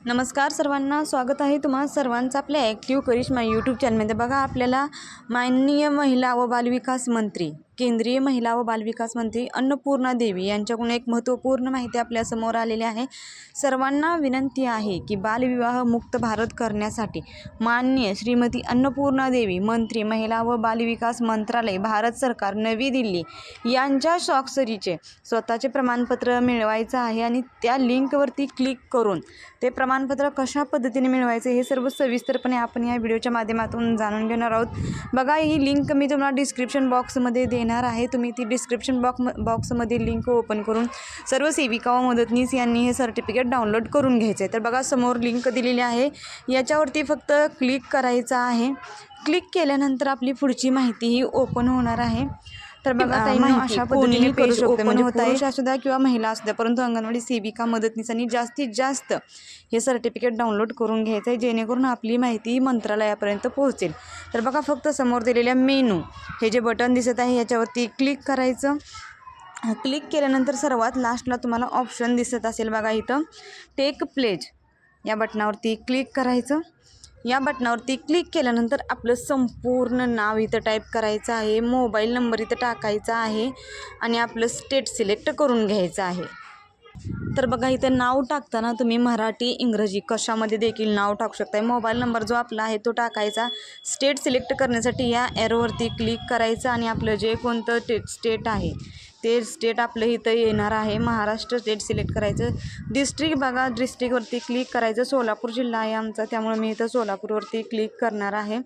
नमस्कार सर्वांना स्वागत आहे तुम्हा सर्वांचं आपल्या ॲक्टिव्ह करिश्मा यूट्यूब चॅनलमध्ये बघा आपल्याला माननीय महिला व बालविकास मंत्री केंद्रीय महिला व बालविकास मंत्री अन्नपूर्णा देवी यांच्याकडून एक महत्त्वपूर्ण माहिती आपल्यासमोर आलेली आहे. सर्वांना विनंती आहे की बालविवाह मुक्त भारत करण्यासाठी माननीय श्रीमती अन्नपूर्णा देवी मंत्री महिला व बालविकास मंत्रालय भारत सरकार नवी दिल्ली यांच्या स्वाक्षरीचे स्वतःचे प्रमाणपत्र मिळवायचं आहे आणि त्या लिंकवरती क्लिक करून ते प्रमाणपत्र कशा पद्धतीने मिळवायचे हे सर्व सविस्तरपणे आपण या व्हिडिओच्या माध्यमातून जाणून घेणार आहोत. बघा ही लिंक मी तुम्हाला डिस्क्रिप्शन बॉक्समध्ये देणार आहे. तुम्ही ती डिस्क्रिप्शन बॉक्स बॉक्समध्ये लिंक ओपन करून सर्व सेविका व मदतनीस यांनी हे सर्टिफिकेट डाउनलोड करून घ्यायचं आहे. तर बघा समोर लिंक दिलेली आहे. याच्यावरती फक्त क्लिक करायचं आहे. क्लिक केल्यानंतर आपली पुढची माहिती ही ओपन होणार आहे. तर बघा माहिती अशा पद्धतीने करू पेज शकते, ओपन म्हणजे पुरुष असू द्या किंवा महिला असू द्या परंतु अंगणवाडी सेविका मदतनीसांनी जास्तीत जास्त हे सर्टिफिकेट डाउनलोड करून घ्यायचं आहे जेणेकरून आपली माहिती मंत्रालयापर्यंत पोहोचेल. तर बघा फक्त समोर दिलेल्या मेनू हे जे बटन दिसत आहे याच्यावरती क्लिक करायचं. क्लिक केल्यानंतर सर्वात लास्टला तुम्हाला ऑप्शन दिसत असेल बघा इथं. टेक प्लेज या बटनावरती क्लिक करायचं. या बटनावरती क्लिक केल्यानंतर आपलं संपूर्ण नाव इथं टाईप करायचं आहे. मोबाईल नंबर इथं टाकायचा आहे. आणि आपलं स्टेट सिलेक्ट करून घ्यायचं आहे. तर बघा इथं नाव टाकताना तुम्ही मराठी इंग्रजी कशामध्ये देखील नाव टाकू शकताय? मोबाईल नंबर जो आपला आहे तो टाकायचा. स्टेट सिलेक्ट करण्यासाठी या एरोवरती क्लिक करायचं आणि आपलं जे कोणतं टे स्टेट आहे ते स्टेट आपलं इथं येणार आहे. महाराष्ट्र स्टेट सिलेक्ट करायचं. डिस्ट्रिक्ट बघा डिस्ट्रिक्टवरती क्लिक करायचं. सोलापूर जिल्हा आहे आमचा त्यामुळे मी इथं सोलापूरवरती क्लिक करणार आहे.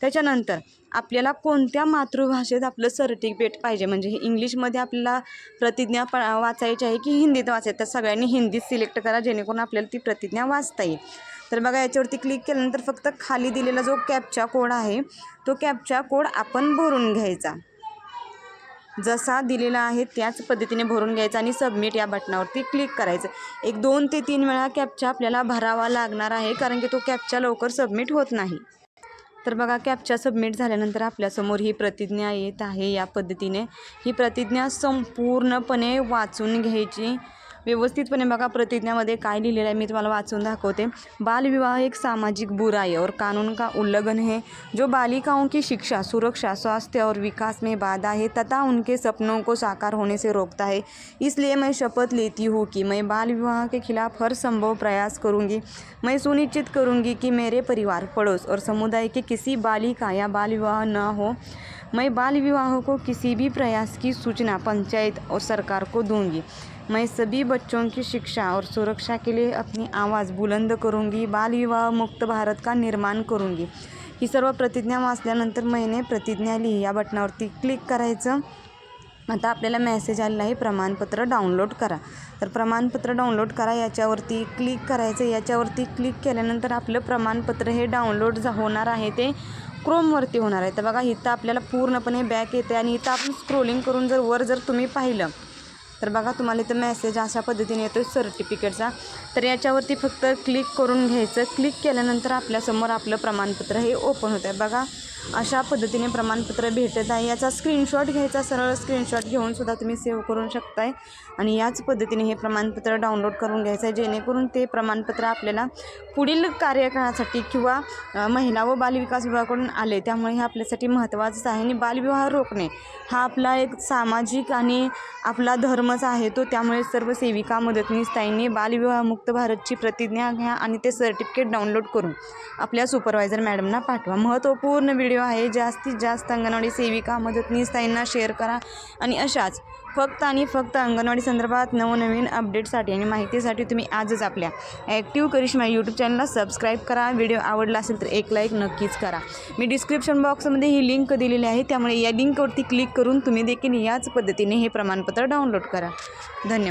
त्याच्यानंतर आपल्याला कोणत्या मातृभाषेत आपलं सर्टिफिकेट पाहिजे? म्हणजे हे इंग्लिशमध्ये आपल्याला प्रतिज्ञा प वाचायची आहे की हिंदीत वाचायचं? तर सगळ्यांनी हिंदीत सिलेक्ट करा जेणेकरून आपल्याला ती प्रतिज्ञा वाचता येईल. तर बघा याच्यावरती क्लिक केल्यानंतर फक्त खाली दिलेला जो कॅपचा कोड आहे तो कॅपचा कोड आपण भरून घ्यायचा. जसा दिलेला आहे त्याच पद्धतीने भरून घ्यायचा आणि सबमिट या बटनावरती क्लिक करायचं. एक दोन ते तीन वेळा कॅपचा आपल्याला भरावा लागणार आहे कारण की तो कॅपचा लवकर सबमिट होत नाही. तर बघा कॅपच्या सबमिट झाल्यानंतर आपल्यासमोर ही प्रतिज्ञा येत आहे या पद्धतीने. ही प्रतिज्ञा संपूर्णपणे वाचून घ्यायची. व्यवस्थितपणे बघा प्रतिज्ञामध्ये काय लिहिलेलं आहे मी तुम्हाला वाचून दाखवते. बालविवाह एक सामाजिक बुराई और कानून का उल्लंघन है? जो बालिकाओं की शिक्षा सुरक्षा स्वास्थ्य और विकास में बाधा है तथा उनके सपनों को साकार होने से रोकता है। इसलिए मैं शपथ लेती हूँ कि मैं बाल विवाह के खिलाफ हर संभव प्रयास करूँगी। मैं सुनिश्चित करूँगी कि मेरे परिवार पड़ोस और समुदाय के किसी बालिका या बाल विवाह न हो। मैं बाल विवाह को किसी भी प्रयास की सूचना पंचायत और सरकार को दूंगी। मैं सभी बच्चों की शिक्षा और सुरक्षा के लिए अपनी आवाज़ बुलंद करूंगी बाल विवाह मुक्त भारत का निर्माण करूंगी। ही सर्व प्रतिज्ञा वाचल्यानंतर महिने प्रतिज्ञा लिही. या बटनावरती क्लिक करायचं. आता आपल्याला मेसेज आलेला आहे प्रमाणपत्र डाउनलोड करा. तर प्रमाणपत्र डाउनलोड करा याच्यावरती क्लिक करायचं. याच्यावरती क्लिक केल्यानंतर आपलं प्रमाणपत्र हे डाउनलोड होणार आहे ते क्रोमवरती होणार आहे. तर बघा इथं आपल्याला पूर्णपणे बॅक येते आणि इथं आपण स्क्रोलिंग करून जर वर जर तुम्ही पाहिलं तर बघा तुम्हाला इथं मेसेज अशा पद्धतीने येतो सर्टिफिकेटचा तर याच्यावरती फक्त क्लिक करून घ्यायचं. क्लिक केल्यानंतर आपल्यासमोर आपलं प्रमाणपत्र हे ओपन होतं आहे बघा अशा पद्धतीने प्रमाणपत्र भेटत आहे. याचा स्क्रीनशॉट घ्यायचा सरळ स्क्रीनशॉट घेऊन सुद्धा तुम्ही सेव्ह करू शकताय. आणि याच पद्धतीने हे प्रमाणपत्र डाउनलोड करून घ्यायचं आहे जेणेकरून ते प्रमाणपत्र आपल्याला पुढील कार्यकाळासाठी किंवा महिला व बालविकास विभागाकडून आले त्यामुळे हे आपल्यासाठी महत्त्वाचंच आहे. आणि बालविवाह रोखणे हा आपला एक सामाजिक आणि आपला धर्म धर्मच आहे तो त्यामुळे सर्व सेविका मदतनीस ताईंनी बालविवाह मुक्त भारतची प्रतिज्ञा घ्या आणि ते सर्टिफिकेट डाउनलोड करून आपल्या सुपरवायझर मॅडमना पाठवा. महत्त्वपूर्ण व्हिडिओ आहे जास्तीत जास्त अंगणवाडी सेविका मदतनीस ताईंना शेअर करा आणि अशाच फक्त आणि फक्त अंगणवाडी संदर्भात नवनवीन अपडेटसाठी आणि माहितीसाठी तुम्ही आजच आपल्या ॲक्टिव्ह करिश्मा यूट्यूब चॅनलला सबस्क्राईब करा. व्हिडिओ आवडला असेल तर एक लाईक नक्कीच करा. मी डिस्क्रिप्शन बॉक्समध्ये ही लिंक दिलेली आहे त्यामुळे या लिंकवरती क्लिक करून तुम्ही देखील याच पद्धतीने हे प्रमाणपत्र डाउनलोड करा. धन्यवाद.